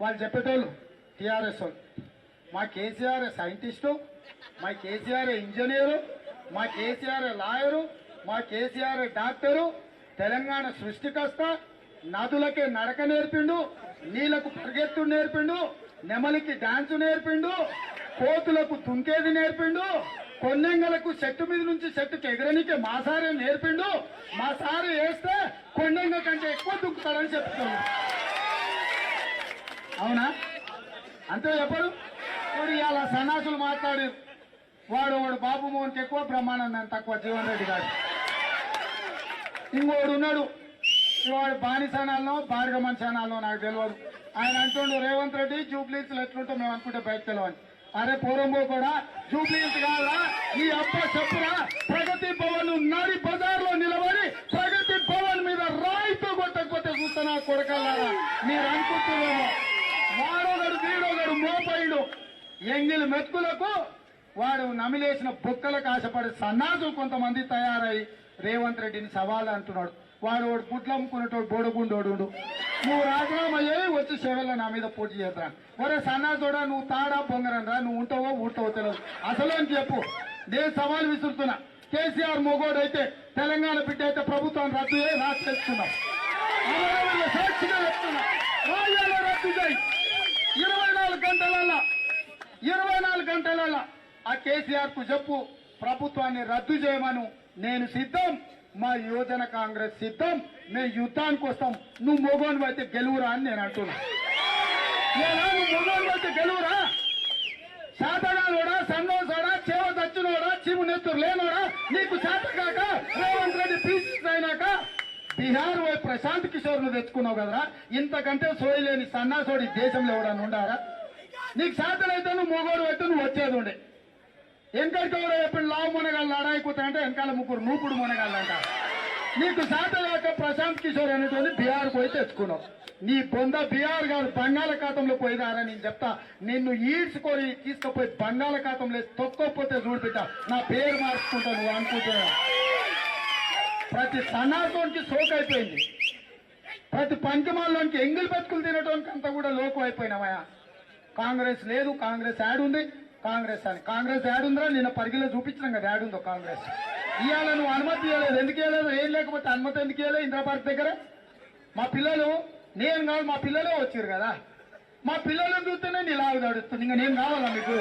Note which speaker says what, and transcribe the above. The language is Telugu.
Speaker 1: వాళ్ళు చెప్పేటోళ్ళు టీఆర్ఎస్ వాళ్ళు. మా కేసీఆర్ సైంటిస్టు మా కేసీఆర్ ఇంజనీరు మా కేసీఆర్ లాయరు మా కేసీఆర్ డాక్టరు తెలంగాణ సృష్టికర్త నదులకే నడక నేర్పిండు నీళ్ళకు పరిగెత్తు నేర్పిండు నెమలికి డాన్స్ నేర్పిండు కోతులకు దుంకేది నేర్పిండు కొన్నెంగలకు చెట్టు మీద నుంచి చెట్టుకి ఎగరనికే మా సారే నేర్పిండు మా సారు వేస్తే కొన్నెంగ కంటే ఎక్కువ దుక్కుతాడని చెప్తున్నాడు అవునా? అంతే చెప్పడు ఇప్పుడు ఇవాళ సన్నాసులు మాట్లాడారు. వాడు వాడు బాబు మోహన్కి ఎక్కువ బ్రహ్మానందం తక్కువ. జీవన్ రెడ్డి గారు. ఇంకోడు ఉన్నాడు. వాడు బానిసానాల్లో భార్గమన్ ఛానల్లో నాకు తెలియదు ఆయన అంటుండు రేవంత్ రెడ్డి జూబ్లీస్లు ఎట్లుంటో మేము అనుకుంటే బయట తెలియని అరే పూర్వంబో కూడా జూబ్లీస్ కాదా ఈ అబ్బ చెప్పురా ప్రగతి భవన్ నడి బజార్లో నిలబడి ప్రగతి భవన్ మీద రాయితో కొట్టకపోతే చూస్తున్నా కొడకల్లారా? మీరు అనుకుంటున్నామో వాడొకడు వీడొకడు మోపైడు ఎంగిలి మెతుకులకు వాడు నమిలేసిన బుక్కలకు ఆశపడి సన్నాసులు కొంతమంది తయారై రేవంత్ రెడ్డిని సవాల్ అంటున్నాడు. వాడు వాడు గుడ్లు అమ్ముకునేటోడు బోడగుండోడు నువ్వు రాజీనామా వచ్చి సేవల్లో నా మీద పోటీ చేద్దాం. ఒరే సన్నాసుడా నువ్వు తాడా పొంగరని రా నువ్వు ఉంటావో ఊటావో తెలియదు అసలు అని చెప్పు. నేను సవాల్ విసురుతున్నా. కేసీఆర్ మొగోడు అయితే తెలంగాణ బిడ్డ అయితే ప్రభుత్వాన్ని రద్దు చేయి రాసి తెచ్చుకున్నాం సాక్షిగా చెప్తున్నా. రద్దు చేయి. ఇరవై నాలుగు గంటలలో ఇరవై నాలుగు గంటలలో ఆ కేసీఆర్కు చెప్పు ప్రభుత్వాన్ని రద్దు చేయమను. నేను సిద్ధం మా యువజన కాంగ్రెస్ సిద్ధం మేము యుద్ధానికి వస్తాం. నువ్వు మొగోని అయితే గెలువురా అని నేను అంటున్నా. ఏనా నువ్వు మొగోని అయితే గెలువురా? శాతగానోడా సన్నోసోడా చేవ దచ్చినోడా చీము నెత్తురు లేనోడా? నీకు శాత కాక రేవంత్ రెడ్డి బీహార్ వైపు ప్రశాంత్ కిషోర్ను తెచ్చుకున్నావు కదరా? ఇంతకంటే సోయలేని సన్నాసోడి దేశంలో ఎవడన్నా ఉండారా? నీకు అయితే నువ్వు మొగోడు అయితే నువ్వు వచ్చేది ఉండే. వెనకడికి ఎవరో ఎప్పుడు లావు మునగాళ్ళు లడాయిపోతాయంటే వెనకాల ముగ్గురు నూపుడు మునగాళ్ళు అంట. నీకు శాతగాక ప్రశాంత్ కిషోర్ అనేటువంటి బీహార్ పోయి తెచ్చుకున్నావు. నీ బొంద బీహార్ కాదు బంగాళాఖాతంలో పోయినారని నేను చెప్తా నిన్ను ఈడ్చుకొని తీసుకుపోయి బంగాళాఖాతంలో తొక్కపోతే చూడు బిడ్డ నా పేరు మార్చుకుంటా నువ్వు అనుకుంటున్నా ప్రతి సన్నాసోనికి సోక్ అయిపోయింది. ప్రతి పంచమాల్లోనికి ఎంగిల్ బతుకులు తినడానికి అంతా కూడా లోకం అయిపోయినామయ్యా. కాంగ్రెస్ లేదు కాంగ్రెస్ యాడ్ ఉంది. కాంగ్రెస్ అని. కాంగ్రెస్ యాడ్ ఉందిరా నిన్న పరిగిలో చూపించినాం కదా యాడ్ ఉందో కాంగ్రెస్. ఇవాళ నువ్వు అనుమతి ఇవ్వలేదు ఎందుకు ఇవ్వలేదు ఏం లేకపోతే అనుమతి ఎందుకు ఇవ్వలేదు ఇంద్రపార్క్ దగ్గర? మా పిల్లలు నేను కాదు మా పిల్లలే వచ్చారు కదా. మా పిల్లలను చూస్తేనే నీ లాగు నడుస్తుంది ఇంకా నేను కావాలా మీకు?